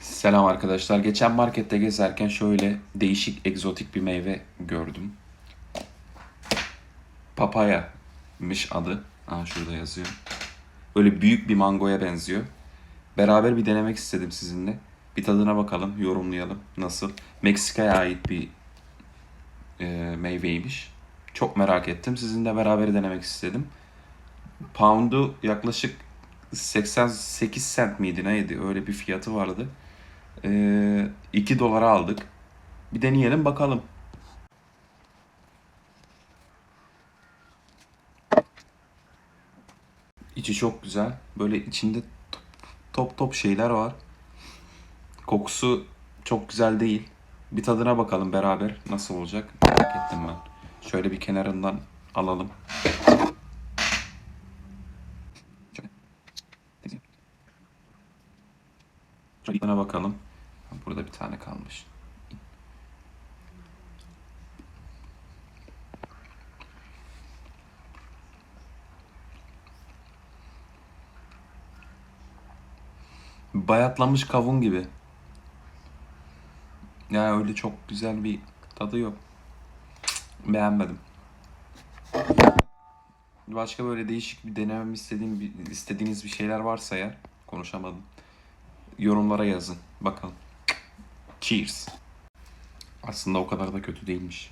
Selam arkadaşlar. Geçen markette gezerken şöyle değişik egzotik bir meyve gördüm. Papaya'mış adı. Aa, şurada yazıyor. Böyle büyük bir mangoya benziyor. Beraber bir denemek istedim sizinle. Bir tadına bakalım, yorumlayalım. Nasıl? Meksika'ya ait bir e, meyveymiş. Çok merak ettim. Sizinle beraber denemek istedim. Pound'u yaklaşık 88 cent miydi neydi? Öyle bir fiyatı vardı. Ee, 2 dolara aldık. Bir deneyelim bakalım. İçi çok güzel. Böyle içinde top top, top şeyler var. Kokusu çok güzel değil. Bir tadına bakalım beraber nasıl olacak merak ettim ben. Şöyle bir kenarından alalım. Şöyle bakalım. Burada bir tane kalmış. Bayatlamış kavun gibi. Yani öyle çok güzel bir tadı yok. Beğenmedim. Başka böyle değişik bir denemem istediğim istediğiniz bir şeyler varsa ya konuşamadım. Yorumlara yazın. Bakalım. Cheers. Aslında o kadar da kötü değilmiş.